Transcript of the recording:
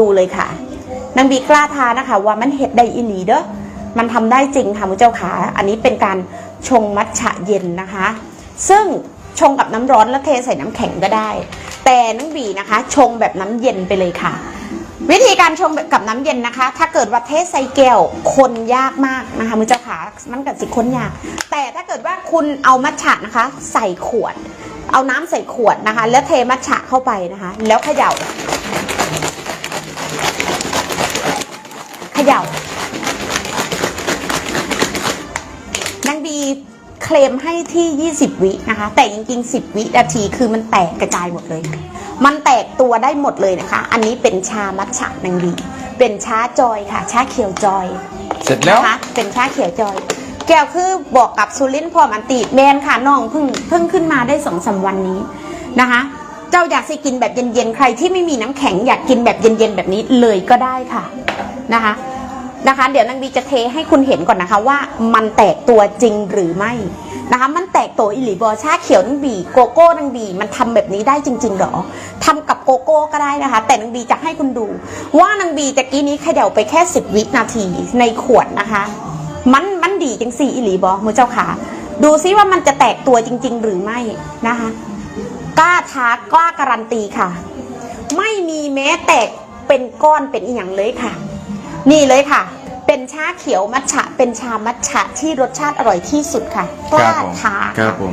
ดูเลยค่ะ นางบีกล้าทานะคะ ว่ามันเห็ดไดอีหลีเด้อมันทำได้จริงค่ะมุเจ้าขาอันนี้เป็นการชงมัทฉะเย็นนะคะ ซึ่งชงกับน้ำร้อนแล้วเทใส่น้ำแข็งก็ได้ แต่นางบีนะคะ ชงแบบน้ำเย็นไปเลยค่ะ วิธีการชงแบบกับน้ำเย็นนะคะ ถ้าเกิดว่าเทใส่แก้วคนยากมากนะคะมือเจ้าขามันกับสิคนยาก แต่ถ้าเกิดว่าคุณเอามัทฉะนะคะ ใส่ขวด เอาน้ำใส่ขวดนะคะ แล้วเทมัทฉะเข้าไปนะคะ แล้วเขย่า ย่านางบีเคลมให้ที่ 20 วินะคะ แต่จริงๆ 10 วินาทีคือมันแตกกระจายหมดเลย มันแตกตัวได้หมดเลยนะคะ อันนี้เป็นชามัทฉะนางบีเป็นชาจอยค่ะ ชาเขียวจอยเสร็จแล้วนะคะเป็นชาเขียวจอย แก้วคือบอกกับสุรินทร์พร้อมอันตีแมนค่ะน้องเพิ่งเพิ่งขึ้นมาได้สองสามวันนี้นะคะ เจ้าอยากสิกินแบบเย็นๆ ใครที่ไม่มีน้ำแข็งอยากกินแบบเย็นๆ แบบนี้เลยก็ได้ค่ะนะคะ นะคะ เดี๋ยวนางบีจะเทให้คุณเห็นก่อนนะคะว่ามันแตกตัวจริงหรือไม่นะคะ มันแตกตัวอิหลีบอชาเขียวนางบีโกโก้นางบีมันทำแบบนี้ได้จริงๆหรอทำกับโกโก้ก็ได้นะคะ แต่นางบีจะให้คุณดู ว่านางบีตะกี้นี้เขย่าไปแค่ 10 วินาทีในขวดนะคะ มันมันดีจังสี่อิหลีบอมือเจ้าขาดูซิว่ามันจะแตกตัวจริง ๆ หรือไม่นะคะ กล้าท้ากล้าการันตีค่ะ ไม่มีแม้แตกเป็นก้อนเป็นอีหยังเลยค่ะ นี่เลยค่ะ เป็นชาเขียวมัทฉะ เป็นชามัทฉะที่รสชาติอร่อยที่สุดค่ะกล้าครับผมท้าครัค่ะบผม